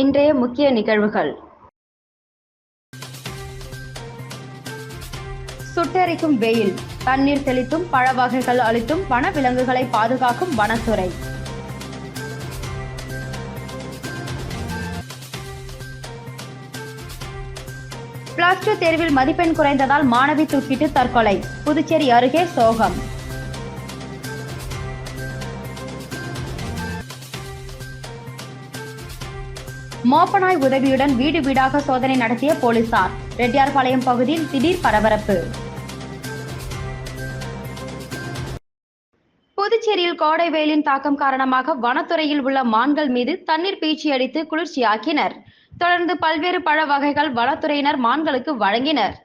இன்றைய முக்கிய நிகழ்வுகள். சுட்டெரிக்கும் வெயில். தண்ணீர் தெளித்தும் பழ வகைகள் அளித்தும் வன விலங்குகளை பாதுகாக்கும் வனத்துறை. பிளஸ் டூ தேர்வில் மதிப்பெண் குறைந்ததால் மாணவி தூக்கிட்டு தற்கொலை. புதுச்சேரி அருகே சோகம். மோப்பனாய் உதவியுடன் வீடு வீடாக சோதனை நடத்திய போலீசார். ரெட்டியார்பாளையம் பகுதியில் திடீர் பரபரப்பு. புதுச்சேரியில் கோடை வெயிலின் தாக்கம் காரணமாக வனத்துறையில் உள்ள மான்கள் மீது தண்ணீர் பீச்சி அடித்து குளிர்ச்சியாக்கினர். தொடர்ந்து பல்வேறு பழ வகைகள் வனத்துறையினர் மான்களுக்கு வழங்கினர்.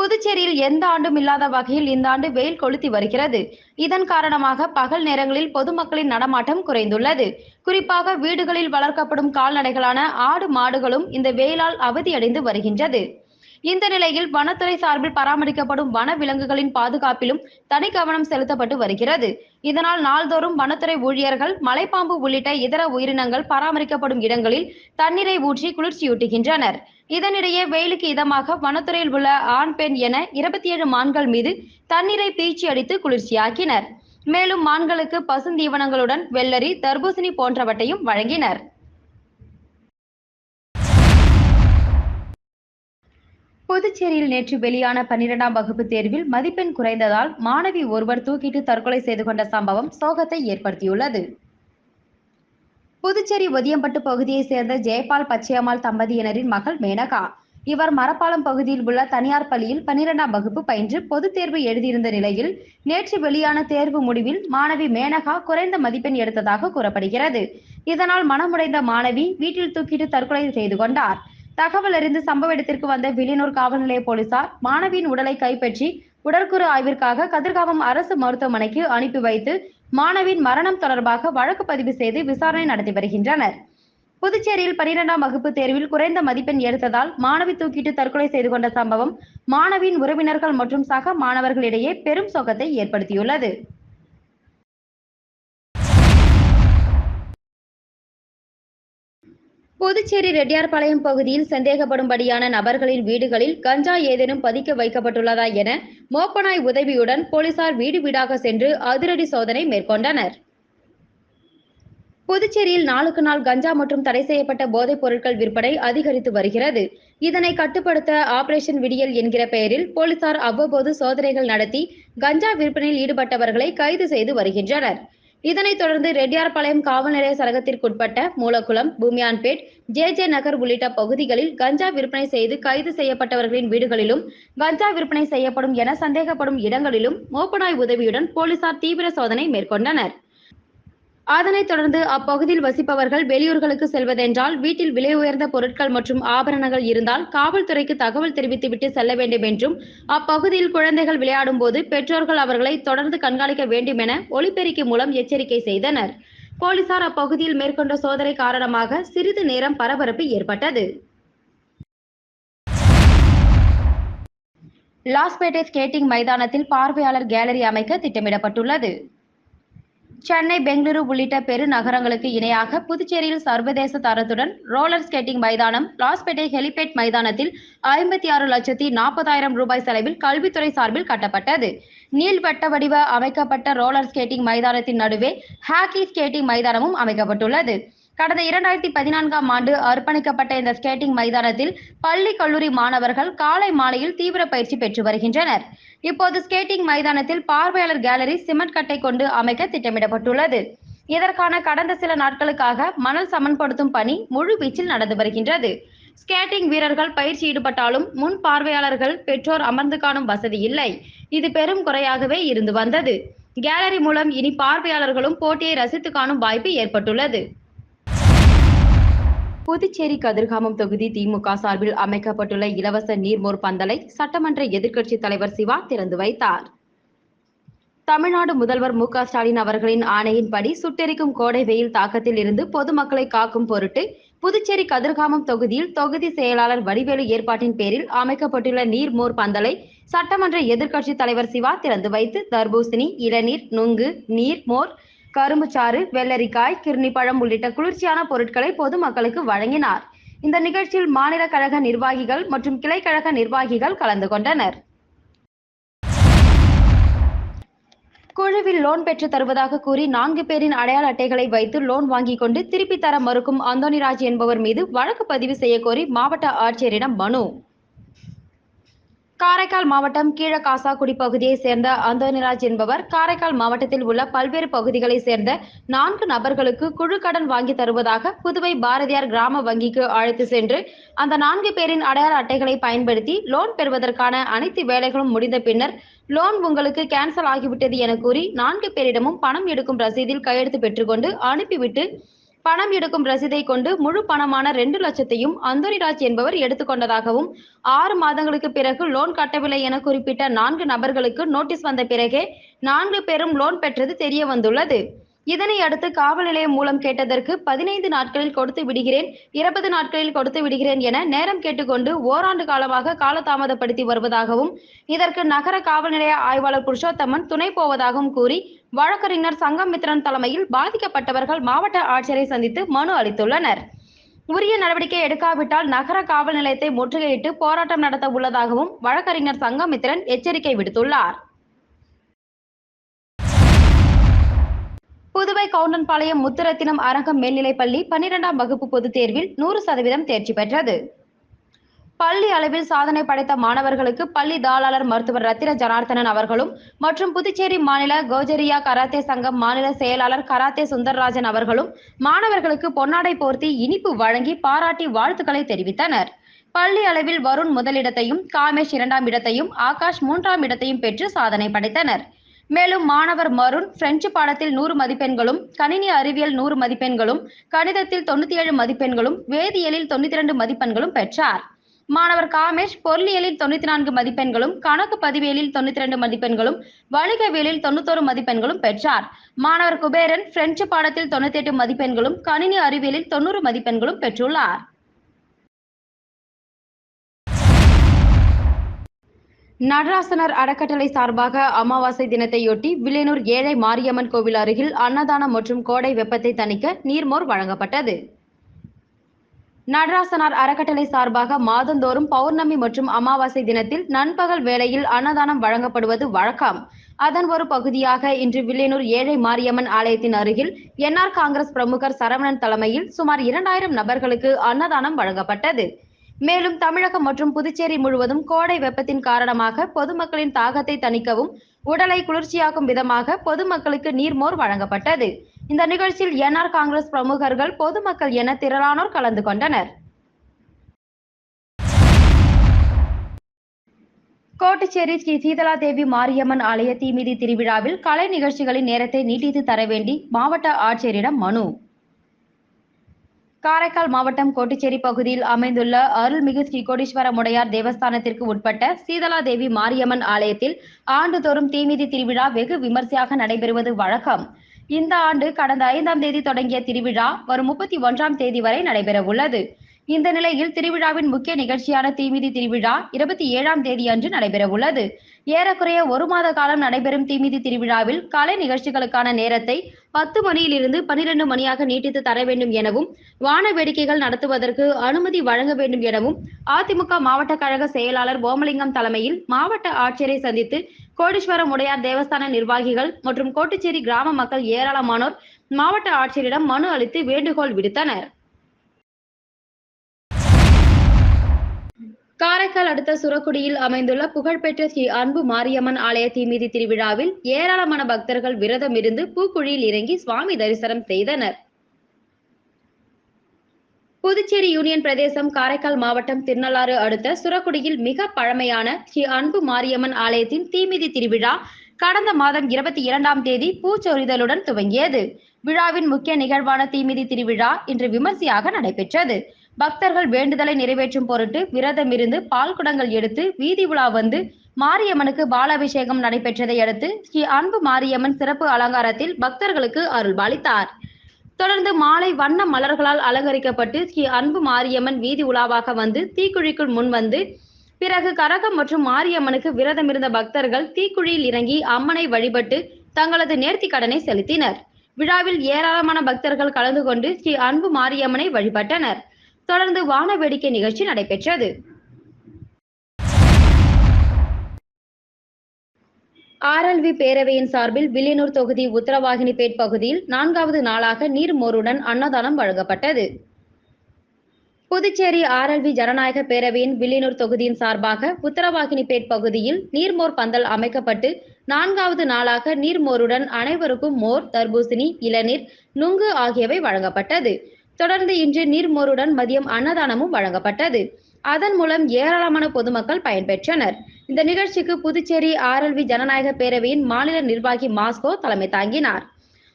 புதுச்சேரியில் எந்த ஆண்டும் இல்லாத வகையில் இந்த ஆண்டு வெயில் கொளுத்தி வருகிறது. இதன் காரணமாக பகல் நேரங்களில் பொதுமக்களின் நடமாட்டம் குறைந்துள்ளது. குறிப்பாக வீடுகளில் வளர்க்கப்படும் கால்நடைகளான ஆடு மாடுகளும் இந்த வெயிலால் அவதியடைந்து வருகின்றது. இந்த நிலையில் வனத்துறை சார்பில் பராமரிக்கப்படும் வன விலங்குகளின் பாதுகாப்பிலும் தனி கவனம் செலுத்தப்பட்டு வருகிறது. இதனால் நாள்தோறும் வனத்துறை ஊழியர்கள் மலைப்பாம்பு உள்ளிட்ட இதர உயிரினங்கள் பராமரிக்கப்படும் இடங்களில் தண்ணீரை ஊற்றி குளிர்ச்சியூட்டுகின்றனர். இதனிடையே வெயிலுக்கு இதமாக வனத்துறையில் உள்ள ஆண் பெண் என இருபத்தி ஏழு மான்கள் மீது தண்ணீரை பீச்சி அடித்து குளிர்ச்சியாக்கினர். மேலும் மான்களுக்கு பசுந்தீவனங்களுடன் வெள்ளரி தர்பூசணி போன்றவற்றையும் வழங்கினர். புதுச்சேரியில் நேற்று வெளியான பன்னிரெண்டாம் வகுப்பு தேர்வில் மதிப்பெண் குறைந்ததால் மாணவி ஒருவர் தூக்கிட்டு தற்கொலை செய்து கொண்ட சம்பவம் சோகத்தை ஏற்படுத்தியுள்ளது. புதுச்சேரி ஒதியம்பட்டு பகுதியைச் சேர்ந்த ஜெயபால் பச்சையம்மாள் தம்பதியினரின் மகள் மேனகா. இவர் மரப்பாலம் பகுதியில் உள்ள தனியார் பள்ளியில் பன்னிரெண்டாம் வகுப்பு பயின்று பொதுத் தேர்வு எழுதியிருந்த நிலையில் நேற்று வெளியான தேர்வு முடிவில் மாணவி மேனகா குறைந்த மதிப்பெண் எடுத்ததாக கூறப்படுகிறது. இதனால் மனமுடைந்த மாணவி வீட்டில் தூக்கிட்டு தற்கொலை செய்து கொண்டார். தகவல் அறிந்து சம்பவ இடத்திற்கு வந்த வில்லியனூர் காவல் நிலைய போலீசார் மாணவியின் உடலை கைப்பற்றி உடற்குறு ஆய்விற்காக கதிர்காமம் அரசு மருத்துவமனைக்கு அனுப்பி வைத்து மாணவியின் மரணம் தொடர்பாக வழக்கு பதிவு செய்து விசாரணை நடத்தி வருகின்றனர். புதுச்சேரியில் பனிரெண்டாம் வகுப்பு தேர்வில் குறைந்த மதிப்பெண் எடுத்ததால் மாணவி தூக்கிட்டு தற்கொலை செய்து கொண்ட சம்பவம் மாணவியின் உறவினர்கள் மற்றும் சக மாணவர்களிடையே பெரும் சோகத்தை ஏற்படுத்தியுள்ளது. புதுச்சேரி ரெட்டியார்பாளையம் பகுதியில் சந்தேகப்படும்படியான நபர்களின் வீடுகளில் கஞ்சா ஏதேனும் பதிக்க வைக்கப்பட்டுள்ளதா என மோப்பனாய் உதவியுடன் போலீசார் வீடு வீடாக சென்று அதிரடி சோதனை மேற்கொண்டனர். புதுச்சேரியில் நாளுக்கு நாள் கஞ்சா மற்றும் தடை செய்யப்பட்ட போதைப் பொருட்கள் விற்பனை அதிகரித்து வருகிறது. இதனை கட்டுப்படுத்த ஆபரேஷன் விடியல் என்கிற பெயரில் போலீசார் அவ்வப்போது சோதனைகள் நடத்தி கஞ்சா விற்பனையில் ஈடுபட்டவர்களை கைது செய்து வருகின்றனர். இதனைத் தொடர்ந்து ரெட்டியார்பாளையம் காவல் நிலைய சரகத்திற்குட்பட்ட மூலக்குளம் பூமியான்பேட் ஜே ஜே நகர் உள்ளிட்ட பகுதிகளில் கஞ்சா விற்பனை செய்து கைது செய்யப்பட்டவர்களின் வீடுகளிலும் கஞ்சா விற்பனை செய்யப்படும் என சந்தேகப்படும் இடங்களிலும் மோப்பனாய் உதவியுடன் போலீசார் தீவிர சோதனை மேற்கொண்டனர். அதனைத் தொடர்ந்து அப்பகுதியில் வசிப்பவர்கள் வெளியூர்களுக்கு செல்வதென்றால் வீட்டில் விலை உயர்ந்த பொருட்கள் மற்றும் ஆபரணங்கள் இருந்தால் காவல்துறைக்கு தகவல் தெரிவித்துவிட்டு செல்ல வேண்டும் என்றும் அப்பகுதியில் குழந்தைகள் விளையாடும் போது பெற்றோர்கள் அவர்களை தொடர்ந்து கண்காணிக்க வேண்டும் என ஒலிபெருக்கி மூலம் எச்சரிக்கை செய்தனர். போலீசார் அப்பகுதியில் மேற்கொண்ட சோதனை காரணமாக சிறிது நேரம் பரபரப்பு ஏற்பட்டது. லாஸ்பேட்டை ஸ்கேட்டிங் மைதானத்தில் பார்வையாளர் கேலரி அமைக்க திட்டமிடப்பட்டுள்ளது. சென்னை பெங்களூரு உள்ளிட்ட பெருநகரங்களுக்கு இணையாக புதுச்சேரியில் சர்வதேச தரத்துடன் ரோலர் ஸ்கேட்டிங் மைதானம் லாஸ்பேட்டை ஹெலிபேட் மைதானத்தில் ஐம்பத்தி ஆறு லட்சத்தி நாற்பதாயிரம் ரூபாய் செலவில் கல்வித்துறை சார்பில் கட்டப்பட்டது. நீள்வட்ட வடிவ அமைக்கப்பட்ட ரோலர் ஸ்கேட்டிங் மைதானத்தின் நடுவே ஹாக்கி ஸ்கேட்டிங் மைதானமும் அமைக்கப்பட்டுள்ளது. கடந்த இரண்டாயிரத்தி பதினான்காம் ஆண்டு அர்ப்பணிக்கப்பட்ட இந்த ஸ்கேட்டிங் மைதானத்தில் பள்ளி கல்லூரி மாணவர்கள் காலை மாலையில் தீவிர பயிற்சி பெற்று வருகின்றனர். இப்போது ஸ்கேட்டிங் மைதானத்தில் பார்வையாளர் கேலரி சிமெண்ட் கட்டை கொண்டு அமைக்க திட்டமிடப்பட்டுள்ளது. இதற்கான கடந்த சில நாட்களுக்காக மணல் சமன்படுத்தும் பணி முழு வீச்சில் நடந்து வருகின்றது. ஸ்கேட்டிங் வீரர்கள் பயிற்சி ஈடுபட்டாலும் முன் பார்வையாளர்கள் பெற்றோர் அமர்ந்து காணும் வசதி இல்லை. இது பெரும் குறையாகவே இருந்து வந்தது. கேலரி மூலம் இனி பார்வையாளர்களும் போட்டியை ரசித்து காணும் வாய்ப்பு ஏற்பட்டுள்ளது. புதுச்சேரி கதிர்காமம் தொகுதி திமுக சார்பில் அமைக்கப்பட்டுள்ள இலவச நீர்மோர் பந்தலை சட்டமன்ற எதிர்க்கட்சி தலைவர் சிவா திறந்து வைத்தார். தமிழ்நாடு முதல்வர் மு ஸ்டாலின் அவர்களின் ஆணையின்படி சுட்டெரிக்கும் கோடை வெயில் தாக்கத்தில் இருந்து பொதுமக்களை காக்கும் பொருட்டு புதுச்சேரி கதிர்காமம் தொகுதியில் தொகுதி செயலாளர் வடிவேலு ஏற்பாட்டின் பேரில் அமைக்கப்பட்டுள்ள நீர்மோர் பந்தலை சட்டமன்ற எதிர்க்கட்சி தலைவர் சிவா திறந்து வைத்து தர்பூசணி இளநீர் நுங்கு நீர் மோர் கரும்புச்சாறு வெள்ளரிக்காய் கிர்னி பழம் உள்ளிட்ட குளிர்ச்சியான பொருட்களை பொதுமக்களுக்கு வழங்கினார். இந்த நிகழ்ச்சியில் மாநில கழக நிர்வாகிகள் மற்றும் கிளை கழக நிர்வாகிகள் கலந்து கொண்டனர். குழுவில் லோன் பெற்று தருவதாக கூறி நான்கு பேரின் அடையாள அட்டைகளை வைத்து லோன் வாங்கிக் கொண்டு திருப்பி தர மறுக்கும் அந்தோனிராஜ் என்பவர் மீது வழக்கு பதிவு செய்யக்கோரி மாவட்ட ஆட்சியரிடம் மனு. காரைக்கால் மாவட்டம் கீழகாசாக்குடி பகுதியைச் சேர்ந்த அந்தோனிராஜ் என்பவர் காரைக்கால் மாவட்டத்தில் உள்ள பல்வேறு பகுதிகளைச் சேர்ந்த நான்கு நபர்களுக்கு குழு கடன் வாங்கி தருவதாக புதுவை பாரதியார் கிராம வங்கிக்கு அழைத்து சென்று அந்த நான்கு பேரின் அடையாள அட்டைகளை பயன்படுத்தி லோன் பெறுவதற்கான அனைத்து வேலைகளும் முடிந்த பின்னர் லோன் உங்களுக்கு கேன்சல் ஆகிவிட்டது என கூறி நான்கு பேரிடமும் பணம் எடுக்கும் ரசீதில் கையெழுத்து பெற்றுக்கொண்டு அனுப்பிவிட்டு பணம் எடுக்கும் ரசீதை கொண்டு முழு பணமான ரெண்டு லட்சத்தையும் அந்தோனிராஜ் என்பவர் எடுத்துக்கொண்டதாகவும் ஆறு மாதங்களுக்கு பிறகு லோன் கட்டவில்லை என குறிப்பிட்ட நான்கு நபர்களுக்கு நோட்டீஸ் வந்த பிறகே நான்கு பேரும் லோன் பெற்றது தெரிய வந்துள்ளது. இதனை அடுத்து காவல் நிலையம் மூலம் கேட்டதற்கு பதினைந்து நாட்களில் கொடுத்து விடுகிறேன் இருபது நாட்களில் கொடுத்து விடுகிறேன் என நேரம் கேட்டுக்கொண்டு ஓராண்டு காலமாக காலதாமதப்படுத்தி வருவதாகவும் இதற்கு நகர காவல் நிலைய ஆய்வாளர் புருஷோத்தமன் துணை போவதாகவும் கூறி வழக்கறிஞர் சங்கமித்ரன் தலைமையில் பாதிக்கப்பட்டவர்கள் மாவட்ட ஆட்சியரை சந்தித்து மனு அளித்துள்ளனர். உரிய நடவடிக்கை எடுக்காவிட்டால் நகர காவல் நிலையத்தை முற்றுகையிட்டு போராட்டம் நடத்த உள்ளதாகவும் வழக்கறிஞர் சங்கமித்ரன் எச்சரிக்கை விடுத்துள்ளார். புதுவை கவுண்டன்பாளையம் முத்துரத்தினம் அரங்கம் மேல்நிலைப்பள்ளி பன்னிரெண்டாம் வகுப்பு பொதுத் தேர்வில் நூறு சதவீதம் தேர்ச்சி பெற்றது. பள்ளி அளவில் சாதனை படைத்த மாணவர்களுக்கு பள்ளி தாளாளர் மருத்துவர் ரத்தின ஜனார்த்தனன் அவர்களும் மற்றும் புதுச்சேரி மாநில கோஜரியா கராத்தே சங்கம் மாநில செயலாளர் கராத்தே சுந்தரராஜன் அவர்களும் மாணவர்களுக்கு பொன்னாடை போர்த்தி இனிப்பு வழங்கி பாராட்டி வாழ்த்துக்களை தெரிவித்தனர். பள்ளி அளவில் வருண் முதலிடத்தையும் காமேஷ் இரண்டாம் இடத்தையும் ஆகாஷ் மூன்றாம் இடத்தையும் பெற்று சாதனை படைத்தனர். மேலும் மாணவர் மருண் பிரெஞ்சு பாடத்தில் நூறு மதிப்பெண்களும் கணினி அறிவியல் நூறு மதிப்பெண்களும் கணிதத்தில் தொண்ணூத்தி ஏழு மதிப்பெண்களும் வேதியியலில் தொண்ணூத்தி இரண்டு மதிப்பெண்களும் பெற்றார். மாணவர் காமேஷ் பொருளியலில் தொண்ணூத்தி நான்கு மதிப்பெண்களும் கணக்கு பதிவியலில் தொண்ணூத்தி இரண்டு மதிப்பெண்களும் வணிகவியலில் தொண்ணூத்தோரு மதிப்பெண்களும் பெற்றார். மாணவர் குபேரன் பிரெஞ்சு பாடத்தில் தொண்ணூத்தி எட்டு மதிப்பெண்களும் கணினி அறிவியலில் தொண்ணூறு மதிப்பெண்களும் பெற்றுள்ளார். நடராசனர் அறக்கட்டளை சார்பாக அமாவாசை தினத்தையொட்டி வில்லியனூர் ஏழை மாரியம்மன் கோவில் அருகில் அன்னதானம் மற்றும் கோடை வெப்பத்தை தணிக்க நீர்மோர் வழங்கப்பட்டது. நடராசனார் அறக்கட்டளை சார்பாக மாதந்தோறும் பௌர்ணமி மற்றும் அமாவாசை தினத்தில் நண்பகல் வேளையில் அன்னதானம் வழங்கப்படுவது வழக்கம். அதன் ஒரு பகுதியாக இன்று வில்லியனூர் ஏழை மாரியம்மன் ஆலயத்தின் அருகில் என்ஆர் காங்கிரஸ் பிரமுகர் சரவணன் தலைமையில் சுமார் இரண்டாயிரம் நபர்களுக்கு அன்னதானம் வழங்கப்பட்டது. மேலும் தமிழகம் மற்றும் புதுச்சேரி முழுவதும் கோடை வெப்பத்தின் காரணமாக பொதுமக்களின் தாகத்தை தணிக்கவும் உடலை குளிர்ச்சியாக்கும் விதமாக பொதுமக்களுக்கு நீர்மோர் வழங்கப்பட்டது. இந்த நிகழ்ச்சியில் என்ஆர் காங்கிரஸ் பிரமுகர்கள் பொதுமக்கள் என திரளானோர் கலந்து கொண்டனர். கோட்டுச்சேரி ஸ்ரீ சீதலா தேவி மாரியம்மன் ஆலய தீமிதி திருவிழாவில் கலை நிகழ்ச்சிகளின் நேரத்தை நீட்டித்து தர வேண்டி மாவட்ட ஆட்சியரிடம் மனு. காரைக்கால் மாவட்டம் கோட்டிச்சேரி பகுதியில் அமைந்துள்ள அருள்மிகு ஸ்ரீ கோடீஸ்வரமுடையார் தேவஸ்தானத்திற்கு உட்பட்ட சீதலா தேவி மாரியம்மன் ஆலயத்தில் ஆண்டுதோறும் தீமிதி திருவிழா வெகு விமர்சையாக நடைபெறுவது வழக்கம். இந்த ஆண்டு கடந்த ஐந்தாம் தேதி தொடங்கிய திருவிழா வரும் முப்பத்தி ஒன்றாம் தேதி வரை நடைபெறவுள்ளது. இந்த நிலையில் திருவிழாவின் முக்கிய நிகழ்ச்சியான தீமிதி திருவிழா இருபத்தி ஏழாம் தேதி அன்று நடைபெறவுள்ளது. ஏறக்குறைய ஒரு மாத காலம் நடைபெறும் தீமிதி திருவிழாவில் கலை நிகழ்ச்சிகளுக்கான நேரத்தை பத்து மணியிலிருந்து பனிரெண்டு மணியாக நீட்டித்து தர வேண்டும் எனவும் வான வேடிக்கைகள் நடத்துவதற்கு அனுமதி வழங்க வேண்டும் எனவும் அதிமுக மாவட்ட கழக செயலாளர் ஓமலிங்கம் தலைமையில் மாவட்ட ஆட்சியரை சந்தித்து கோடீஸ்வரம் உடையார் தேவஸ்தான நிர்வாகிகள் மற்றும் கோட்டுச்சேரி கிராம மக்கள் ஏராளமானோர் மாவட்ட ஆட்சியரிடம் மனு அளித்து வேண்டுகோள் விடுத்தனர். காரைக்கால் அடுத்த சுரக்குடியில் அமைந்துள்ள புகழ்பெற்ற ஸ்ரீ அன்பு மாரியம்மன் ஆலய தீமிதி திருவிழாவில் ஏராளமான பக்தர்கள் விரதம் இருந்து பூக்குழியில் இறங்கி சுவாமி தரிசனம் செய்தனர். புதுச்சேரி யூனியன் பிரதேசம் காரைக்கால் மாவட்டம் திருநள்ளாறு அடுத்த சுரக்குடியில் மிக பழமையான ஸ்ரீ அன்பு மாரியம்மன் ஆலயத்தின் தீமிதி திருவிழா கடந்த மாதம் இருபத்தி இரண்டாம் தேதி பூச்சொரிதலுடன் துவங்கியது. விழாவின் முக்கிய நிகழ்வான தீமிதி திருவிழா இன்று விமர்சையாக நடைபெற்றது. பக்தர்கள் வேண்டுதலை நிறைவேற்றும் பொருட்டு விரதமிருந்து பால் குடங்கள் எடுத்து வீதி உலா வந்து மாரியம்மனுக்கு பாலாபிஷேகம் நடைபெற்றதை அடுத்து ஸ்ரீ அன்பு மாரியம்மன் சிறப்பு அலங்காரத்தில் பக்தர்களுக்கு அருள்பாலித்தார். தொடர்ந்து மாலை வண்ண மலர்களால் அலங்கரிக்கப்பட்டு ஸ்ரீ அன்பு மாரியம்மன் வீதி உலாவாக வந்து தீக்குழிக்குள் முன் வந்து பிறகு கரகம் மற்றும் மாரியம்மனுக்கு விரதம் இருந்த பக்தர்கள் தீக்குழியில் இறங்கி அம்மனை வழிபட்டு தங்களது நேர்த்தி கடனை செலுத்தினர். விழாவில் ஏராளமான பக்தர்கள் கலந்து கொண்டு ஸ்ரீ அன்பு மாரியம்மனை வழிபட்டனர். தொடர்ந்து வான வேடிக்கை நிகழ்ச்சி நடைபெற்றது. ஆர்எல்வி பேரவையின் சார்பில் வில்லியனூர் தொகுதி உத்தரவாகினிபேட் பகுதியில் நான்காவது நாளாக நீர்மோருடன் அன்னதானம் வழங்கப்பட்டது. புதுச்சேரி ஆர்எல்வி ஜனநாயக பேரவையின் வில்லியனூர் தொகுதியின் சார்பாக உத்தரவாகினிபேட் பகுதியில் நீர்மோர் பந்தல் அமைக்கப்பட்டு நான்காவது நாளாக நீர்மோருடன் அனைவருக்கும் மோர் தர்பூசணி இளநீர் நுங்கு ஆகியவை வழங்கப்பட்டது. தொடர்ந்து இன்று நீர்மோருடன் மதியம் அன்னதானமும் வழங்கப்பட்டது. அதன் மூலம் ஏராளமான பொதுமக்கள் பயன்பெற்றனர். இந்த நிகழ்ச்சிக்கு புதுச்சேரி ஆர்எல்வி ஜனநாயக பேரவையின் மாநில நிர்வாகி மாஸ்கோ தலைமை தாங்கினார்.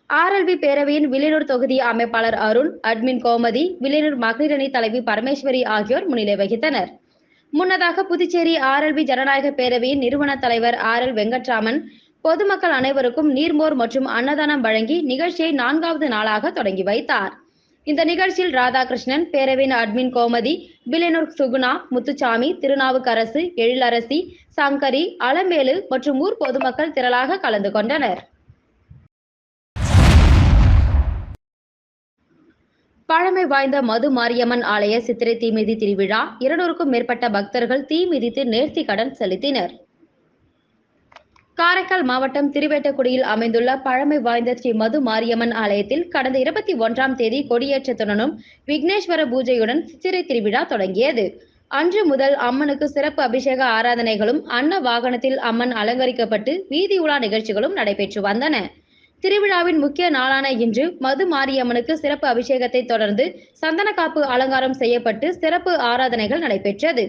ஆர்எல்வி பேரவையின் வில்லியனூர் தொகுதி அமைப்பாளர் அருண் அட்மின் கோமதி வில்லியனூர் மகளிரணி தலைவி பரமேஸ்வரி ஆகியோர் முன்னிலை வகித்தனர். முன்னதாக புதுச்சேரி ஆர்எல்வி ஜனநாயக பேரவையின் நிறுவன தலைவர் ஆர் எல் வெங்கட்ராமன் பொதுமக்கள் அனைவருக்கும் நீர்மோர் மற்றும் அன்னதானம் வழங்கி நிகழ்ச்சியை நான்காவது நாளாக தொடங்கி வைத்தார். இந்த நிகழ்ச்சியில் ராதாகிருஷ்ணன் பேரவையின் அட்மின் கோமதி பிலினூர் சுகுணா முத்துச்சாமி திருநாவுக்கரசு எழிலரசி சங்கரி அலமேலு மற்றும் ஊர் பொதுமக்கள் திரளாக கலந்து கொண்டனர். பழமை வாய்ந்த மது மாரியம்மன் ஆலய சித்திரை தீமிதி திருவிழா இருநூறுக்கும் மேற்பட்ட பக்தர்கள் தீ மிதித்து நேர்த்தி கடன் செலுத்தினர். காரைக்கால் மாவட்டம் திருவேட்டக்குடியில் அமைந்துள்ள பழமை வாய்ந்த ஸ்ரீ மது மாரியம்மன் ஆலயத்தில் கடந்த இருபத்தி ஒன்றாம் தேதி கொடியேற்றத்துடனும் விக்னேஸ்வர பூஜையுடன் சித்திரை திருவிழா தொடங்கியது. அன்று முதல் அம்மனுக்கு சிறப்பு அபிஷேக ஆராதனைகளும் அன்ன வாகனத்தில் அம்மன் அலங்கரிக்கப்பட்டு வீதி உலா நிகழ்ச்சிகளும் நடைபெற்று வந்தன. திருவிழாவின் முக்கிய நாளான இன்று மது மாரியம்மனுக்கு சிறப்பு அபிஷேகத்தை தொடர்ந்து சந்தனக்காப்பு அலங்காரம் செய்யப்பட்டு சிறப்பு ஆராதனைகள் நடைபெற்றது.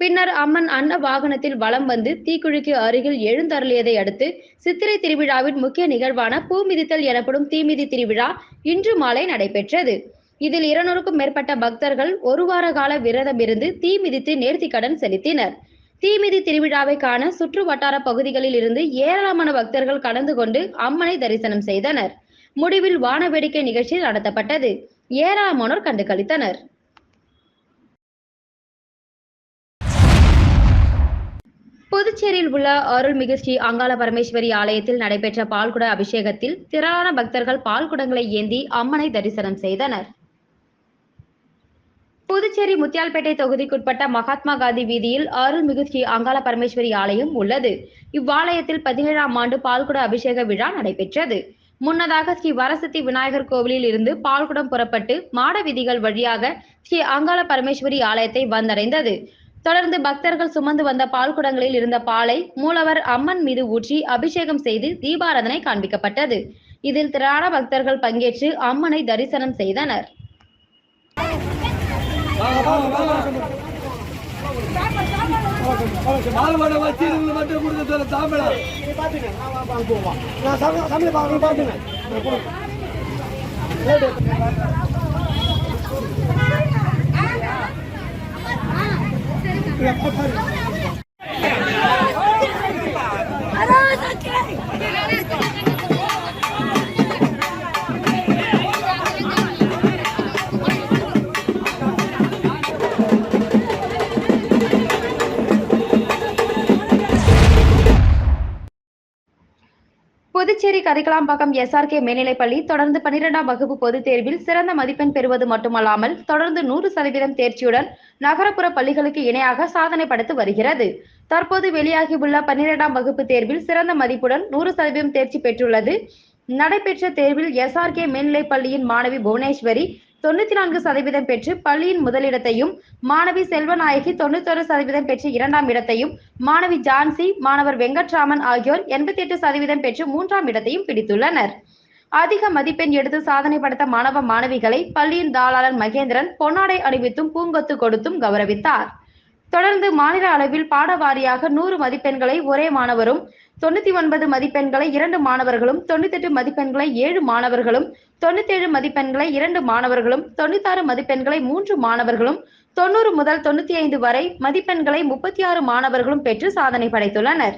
பின்னர் அம்மன் அன்ன வாகனத்தில் வலம் வந்து தீக்குழிக்கு அருகில் எழுந்தருளியதை அடுத்து சித்திரை திருவிழாவின் முக்கிய நிகழ்வான பூ மிதித்தல் எனப்படும் தீமிதி திருவிழா இன்று மாலை நடைபெற்றது. இதில் இருநூறுக்கும் மேற்பட்ட பக்தர்கள் ஒரு வார கால விரதமிருந்து தீ மிதித்து நேர்த்திக்கடன் செலுத்தினர். தீமிதி திருவிழாவை காண சுற்று வட்டார பகுதிகளில் இருந்து ஏராளமான பக்தர்கள் கலந்து கொண்டு அம்மனை தரிசனம் செய்தனர். முடிவில் வான வேடிக்கை நிகழ்ச்சி நடத்தப்பட்டது. ஏராளமானோர் கண்டு கழித்தனர் புதுச்சேரியில் உள்ள அருள்மிகு ஸ்ரீ அங்காள பரமேஸ்வரி ஆலயத்தில் நடைபெற்ற பால்குட அபிஷேகத்தில் திரளான பக்தர்கள் பால்குடங்களை ஏந்தி அம்மனை தரிசனம் செய்தனர். புதுச்சேரி முத்தியால்பேட்டை தொகுதிக்குட்பட்ட மகாத்மா காந்தி வீதியில் அருள்மிகு ஸ்ரீ அங்காள பரமேஸ்வரி ஆலயம் உள்ளது. இவ்வாலயத்தில் பதினேழாம் ஆண்டு பால்குட அபிஷேக விழா நடைபெற்றது. முன்னதாக ஸ்ரீ வரசத்தி விநாயகர் கோவிலில் இருந்து பால்குடம் புறப்பட்டு மாட வீதிகள் வழியாக ஸ்ரீ அங்காள பரமேஸ்வரி ஆலயத்தை வந்தடைந்தது. தொடர்ந்து பக்தர்கள் சுமந்து வந்த பால்குடங்களில் இருந்த பாலை மூலவர் அம்மன் மீது ஊற்றி அபிஷேகம் செய்து தீபாராதனை காண்பிக்கப்பட்டது இதில் திரளான பக்தர்கள் பங்கேற்று அம்மனை தரிசனம் செய்தனர் மாறுபாடை வச்சு இவங்களை மட்டும் சொல்ல நான் சமையல் பார்க்கணும் பார்த்துங்க 不要拍拍 புதுச்சேரி கரிக்கலாம்பாக்கம் எஸ்ஆர்கே மேல்நிலைப்பள்ளி தொடர்ந்து பனிரெண்டாம் வகுப்பு பொதுத் தேர்வில் சிறந்த மதிப்பெண் பெறுவது மட்டுமல்லாமல் தொடர்ந்து நூறு சதவீதம் தேர்ச்சியுடன் நகரப்புற பள்ளிகளுக்கு இணையாக சாதனை படைத்து வருகிறது. தற்போது வெளியாகியுள்ள பனிரெண்டாம் வகுப்பு தேர்வில் சிறந்த மதிப்புடன் நூறு சதவீதம் தேர்ச்சி பெற்றுள்ளது. நடைபெற்ற தேர்வில் எஸ்ஆர்கே மேல்நிலைப்பள்ளியின் மாணவி புவனேஸ்வரி தொண்ணூத்தி நான்கு சதவீதம் பெற்று பள்ளியின் முதலிடத்தையும் மாணவி செல்வநாயகி தொண்ணூத்தொரு சதவீதம் பெற்று இரண்டாம் இடத்தையும் மாணவி ஜான்சி மாணவர் வெங்கட்ராமன் ஆகியோர் எண்பத்தி எட்டு சதவீதம் பெற்று மூன்றாம் இடத்தையும் பிடித்துள்ளனர். அதிக மதிப்பெண் எடுத்து சாதனை படைத்த மாணவ மாணவிகளை பள்ளியின் தாளாளர் மகேந்திரன் பொன்னாடை அணிவித்தும் பூங்கொத்து கொடுத்தும் கௌரவித்தார். தொடர்ந்து மாநில அளவில் பாட வாரியாக நூறு மதிப்பெண்களை ஒரே மாணவரும் தொண்ணூத்தி ஒன்பது மதிப்பெண்களை இரண்டு மாணவர்களும் தொண்ணூத்தெட்டு மதிப்பெண்களை ஏழு மாணவர்களும் தொண்ணூத்தேழு மதிப்பெண்களை இரண்டு மாணவர்களும் தொண்ணூத்தாறு மதிப்பெண்களை மூன்று மாணவர்களும் தொண்ணூறு முதல் தொண்ணூத்தி ஐந்து வரை மதிப்பெண்களை முப்பத்தி ஆறு மாணவர்களும் பெற்று சாதனை படைத்துள்ளனர்.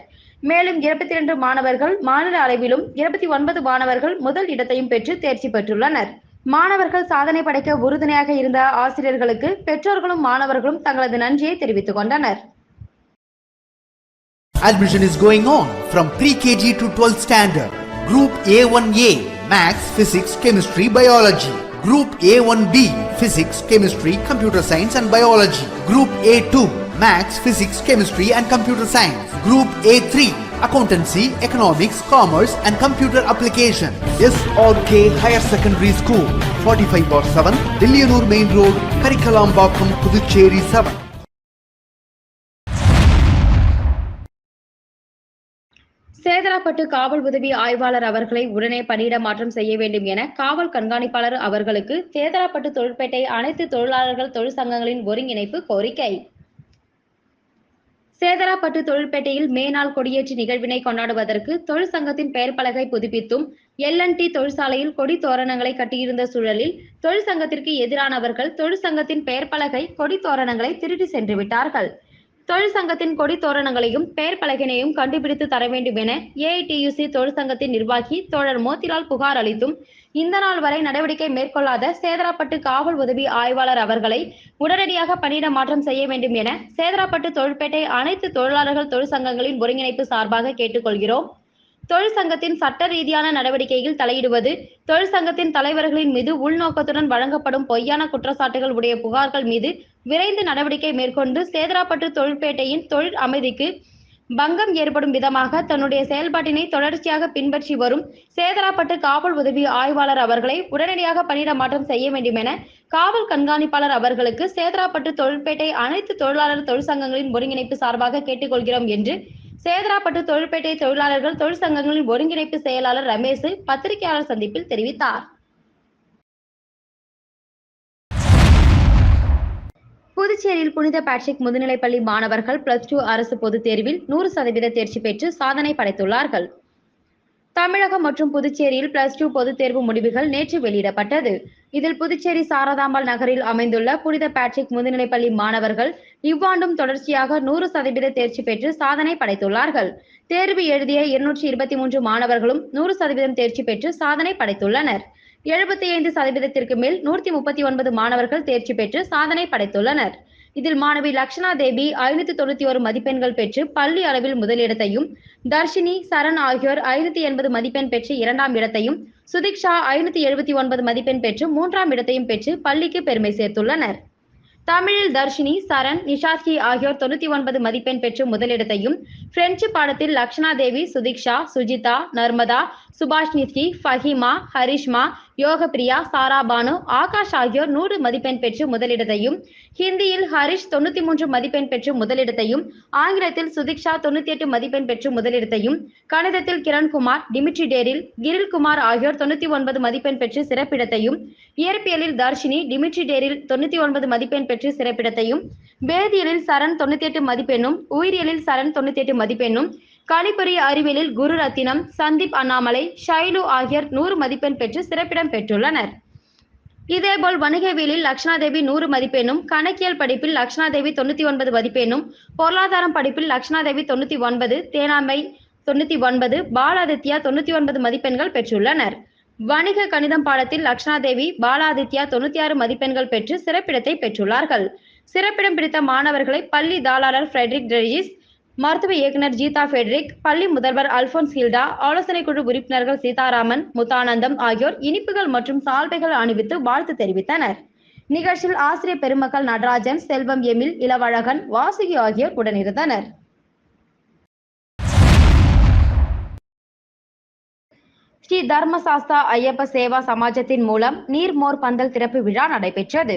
மேலும் இருபத்தி இரண்டு மாணவர்கள் மாநில அளவிலும் இருபத்தி ஒன்பது மாணவர்கள் முதல் இடத்தையும் பெற்று தேர்ச்சி பெற்றுள்ளனர். மாணவர்கள் சாதனை படைக்க உறுதுணையாக இருந்த ஆசிரியர்களுக்கு பெற்றோர்களும் மாணவர்களும் தங்களது நன்றியை தெரிவித்துக் கொண்டனர். Admission is going on from pre-KG to 12th standard. Group A1A Maths, Physics, Chemistry, Biology. Group A1B, Physics, Chemistry, Computer Science and Biology. Group A2, Maths, Physics, Chemistry and Computer Science. Group A3, Accountancy, Economics, Commerce and Computer Application. SRK Higher Secondary School, 45 bar 7, Dillianur Main Road, Karikalambakkam, Puducherry 7. Sedarapet காவல் உதவி ஆய்வாளர் அவர்களை உடனே பணியிட மாற்றம் செய்ய வேண்டும் என காவல் கண்காணிப்பாளர் அவர்களுக்கு சேதராப்பட்டு தொழிற்பேட்டை அனைத்து தொழிலாளர்கள் தொழிற்சங்கங்களின் ஒருங்கிணைப்பு கோரிக்கை. சேதராப்பட்டு தொழிற்பேட்டையில் மேனாள் கொடியேற்று நிகழ்வினை கொண்டாடுவதற்கு தொழிற்சங்கத்தின் பெயர் பலகை புதுப்பித்தும் எல் டி தொழிற்சாலையில் கொடி தோரணங்களை கட்டியிருந்த சூழலில் தொழிற்சங்கத்திற்கு எதிரானவர்கள் தொழிற்சங்கத்தின் பெயர் பலகை கொடி தோரணங்களை திருடி சென்று விட்டார்கள். தொழிற்சங்கத்தின் கொடி தோரணங்களையும் பெயர் பலகினையும் கண்டுபிடித்து தர வேண்டும் என ஏஐடியுசி தொழிற்சங்கத்தின் நிர்வாகி தோழர் மோத்திலால் புகார் அளித்தும் இந்த நாள் வரை நடவடிக்கை மேற்கொள்ளாத சேதராப்பட்டு காவல் உதவி ஆய்வாளர் அவர்களை உடனடியாக பணியிட மாற்றம் செய்ய வேண்டும் என சேதராப்பட்டு தொழிற்பேட்டை அனைத்து தொழிலாளர்கள் தொழிற்சங்கங்களின் ஒருங்கிணைப்பு சார்பாக கேட்டுக்கொள்கிறோம். தொழிற்சங்கத்தின் சட்ட ரீதியான நடவடிக்கையில் தலையிடுவது தொழிற்சங்கத்தின் தலைவர்களின் மீது உள்நோக்கத்துடன் வழங்கப்படும் பொய்யான குற்றச்சாட்டுகள் உடைய புகார்கள் மீது விரைந்து நடவடிக்கை மேற்கொண்டு சேதராப்பட்டு தொழிற்பேட்டையின் தொழில் அமைதிக்கு பங்கம் ஏற்படும் விதமாக தன்னுடைய செயல்பாட்டினை தொடர்ச்சியாக பின்பற்றி வரும் சேதராப்பட்டு காவல் உதவி ஆய்வாளர் அவர்களை உடனடியாக பணியிட மாற்றம் செய்ய வேண்டும் என காவல் கண்காணிப்பாளர் அவர்களுக்கு சேதராப்பட்டு தொழிற்பேட்டை அனைத்து தொழிலாளர் தொழிற்சங்கங்களின் ஒருங்கிணைப்பு சார்பாக கேட்டுக்கொள்கிறோம் என்று சேதராப்பட்டு தொழிற்பேட்டை தொழிலாளர்கள் தொழிற்சங்கங்களின் ஒருங்கிணைப்பு செயலாளர் ரமேஷ் பத்திரிகையாளர் சந்திப்பில் தெரிவித்தார். புதுச்சேரியில் புனித பேட்ரிக் முதுநிலைப்பள்ளி மாணவர்கள் பிளஸ் டூ அரசு பொதுத் தேர்வில் நூறு சதவீத தேர்ச்சி பெற்று சாதனை படைத்துள்ளார்கள். தமிழகம் மற்றும் புதுச்சேரியில் பிளஸ் டூ பொதுத் தேர்வு முடிவுகள் நேற்று வெளியிடப்பட்டது. இதில் புதுச்சேரி சாரதாம்பாள் நகரில் அமைந்துள்ள புனித பேட்ரிக் முதுநிலைப்பள்ளி மாணவர்கள் இவ்வாண்டும் தொடர்ச்சியாக நூறு சதவீத தேர்ச்சி பெற்று சாதனை படைத்துள்ளார்கள். தேர்வு எழுதிய இருநூற்றி இருபத்தி மூன்று மாணவர்களும் நூறு சதவீதம் தேர்ச்சி பெற்று சாதனை படைத்துள்ளனர். எழுபத்தி ஐந்து சதவீதத்திற்கு மேல் நூற்றி முப்பத்தி ஒன்பது மாணவர்கள் தேர்ச்சி பெற்று சாதனை படைத்துள்ளனர். இதில் மாணவி லக்ஷனா தேவி ஐநூத்தி தொண்ணூத்தி ஒரு மதிப்பெண்கள் பெற்று பள்ளி அளவில் முதலிடத்தையும் தர்ஷினி சரண் ஆகியோர் ஐநூத்தி எண்பது மதிப்பெண் பெற்று இரண்டாம் இடத்தையும் சுதிக்ஷா ஐநூத்தி எழுபத்தி ஒன்பது மதிப்பெண் பெற்று மூன்றாம் இடத்தையும் பெற்று பள்ளிக்கு பெருமை சேர்த்துள்ளனர். தமிழில் தர்ஷினி சரண் நிஷாஸ்கி ஆகியோர் தொண்ணூத்தி ஒன்பது மதிப்பெண் பெற்று முதலிடத்தையும் பிரெஞ்சு பாடத்தில் லக்ஷனா தேவி சுதிக்ஷா சுஜிதா நர்மதா சுபாஷ் சுபாஷ்னிஸ்கி ஃபஹிமா ஹரிஷ்மா யோகபிரியா சாராபானு ஆகாஷ் ஆகியோர் நூறு மதிப்பெண் பெற்று முதலிடத்தையும் ஹிந்தியில் ஹரிஷ் தொண்ணூத்தி மூன்று மதிப்பெண் பெற்று முதலிடத்தையும் ஆங்கிலத்தில் சுதிக்ஷா தொண்ணூத்தி எட்டு மதிப்பெண் பெற்று முதலிடத்தையும் கணிதத்தில் கிரண்குமார் டிமிட்ரி டேரில் கிரில்குமார் ஆகியோர் தொண்ணூத்தி ஒன்பது மதிப்பெண் பெற்று சிறப்பிடத்தையும் இயற்பியலில் தர்ஷினி டிமிட்ரி டேரில் தொண்ணூத்தி ஒன்பது மதிப்பெண் பெற்று சிறப்பிடத்தையும் வேதியியலில் சரண் தொண்ணூத்தி எட்டு மதிப்பெண்ணும் உயிரியலில் சரண் தொண்ணூத்தி எட்டு மதிப்பெண்ணும் கணிப்பொறி அறிவியலில் குரு ரத்தினம் சந்தீப் அண்ணாமலை ஷைலு ஆகியோர் நூறு மதிப்பெண் பெற்று சிறப்பிடம் பெற்றுள்ளனர். இதேபோல் வணிகவியலில் லக்ஷணாதேவி நூறு மதிப்பெண்ணும் கணக்கியல் படிப்பில் லக்ஷணாதேவி தொண்ணூத்தி ஒன்பது மதிப்பெண்ணும் பொருளாதாரம் படிப்பில் லக்ஷணாதேவி தொண்ணூத்தி ஒன்பது தேனாமை தொண்ணூத்தி ஒன்பது பாலாதித்யா தொண்ணூத்தி ஒன்பது மதிப்பெண்கள் பெற்றுள்ளனர். வணிக கணிதம் பாடத்தில் லக்ஷணாதேவி பாலாதித்யா தொண்ணூத்தி ஆறு மதிப்பெண்கள் பெற்று சிறப்பிடத்தை பெற்றுள்ளார்கள். சிறப்பிடம் பிடித்த மாணவர்களை பள்ளி தாளாளர் ஃப்ரெட்ரிக் டெரிஸ் மருத்துவ இயக்குனர் ஜீதா ஃபெட்ரிக் பள்ளி முதல்வர் அல்போன்ஸ் ஹில்டா ஆலோசனை குழு உறுப்பினர்கள் சீதாராமன் முத்தானந்தம் ஆகியோர் இனிப்புகள் மற்றும் சால்வைகள் அணிவித்து வாழ்த்து தெரிவித்தனர். நிகழ்ச்சியில் ஆசிரியர் பெருமக்கள் நடராஜன் செல்வம் எமில் இளவழகன் வாசுகி ஆகியோர் உடனிருந்தனர். ஸ்ரீ தர்மசாஸ்தா ஐயப்ப சேவா சமாஜத்தின் மூலம் நீர்மோர் பந்தல் திறப்பு விழா நடைபெற்றது.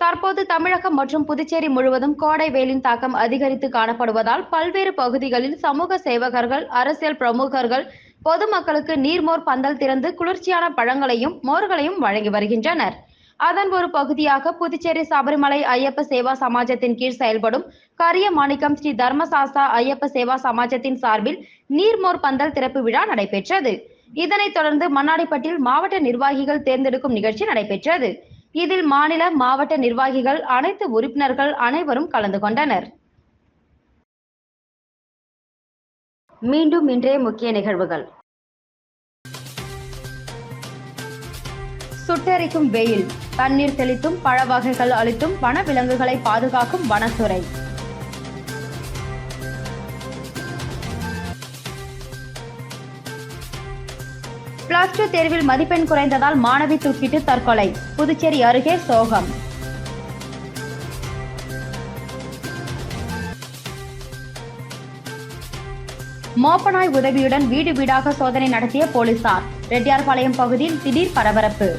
தற்போது தமிழகம் மற்றும் புதுச்சேரி முழுவதும் கோடை வெயிலின் தாக்கம் அதிகரித்து காணப்படுவதால் பல்வேறு பகுதிகளில் சமூக சேவகர்கள் அரசியல் பிரமுகர்கள் பொதுமக்களுக்கு நீர்மோர் பந்தல் திறந்து குளிர்ச்சியான பழங்களையும் மோர்களையும் வழங்கி வருகின்றனர். அதன் ஒரு பகுதியாக புதுச்சேரி சபரிமலை ஐயப்ப சேவா சமாஜத்தின் கீழ் செயல்படும் கரிய மாணிக்கம் ஸ்ரீ தர்மசாஸ்தா ஐயப்ப சேவா சமாஜத்தின் சார்பில் நீர்மோர் பந்தல் திறப்பு விழா நடைபெற்றது. இதனைத் தொடர்ந்து மண்ணாடிப்பட்டில் மாவட்ட நிர்வாகிகள் தேர்ந்தெடுக்கும் நிகழ்ச்சி நடைபெற்றது. இதில் மாநில மாவட்ட நிர்வாகிகள் அனைத்து உறுப்பினர்கள் அனைவரும் கலந்து கொண்டனர். மீண்டும் இன்றைய முக்கிய நிகழ்வுகள். சுட்டெரிக்கும் வெயில் தண்ணீர் தெளித்தும் பழ வகைகள் அளித்தும் வனவிலங்குகளை பாதுகாக்கும் வனத்துறை. பிளஸ் தேர்வில் மதிப்பெண் குறைந்ததால் மாணவி தூக்கிட்டு தற்கொலை. புதுச்சேரி அருகே சோகம். மோப்பனாய் உதவியுடன் வீடு வீடாக சோதனை நடத்திய போலீசார். ரெட்டியார்பாளையம் பகுதியில் திடீர் பரபரப்பு.